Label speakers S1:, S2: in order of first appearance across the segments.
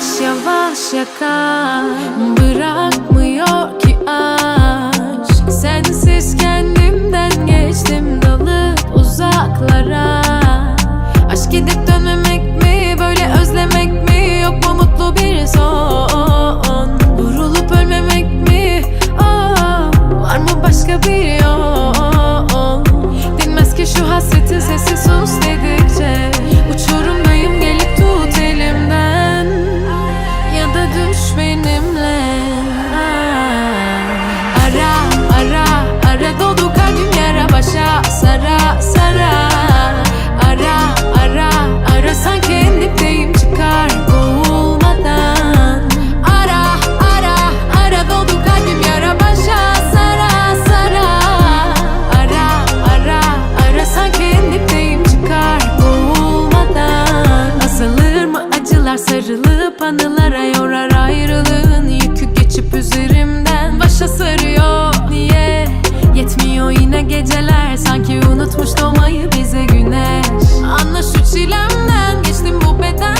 S1: yaş yakar Bırakmıyor ki aşk. Sensiz kendimden geçtim dalıp uzaklara. Aşk gidip dönmemek mi böyle özlemek mi? Yok mu mutlu bir son? Vurulup ölmemek mi? Aa, Var mı başka bir yol? Dinmez ki şu hasretin sesi sus dedikçe anılara yorar ayrılığın Yükü geçip üzerimden. Başa sarıyor Niye? Yetmiyor yine geceler. Sanki unutmuş doğmayı bize güneş. Anla şu çilemden geçtim bu bedenden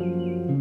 S1: thank you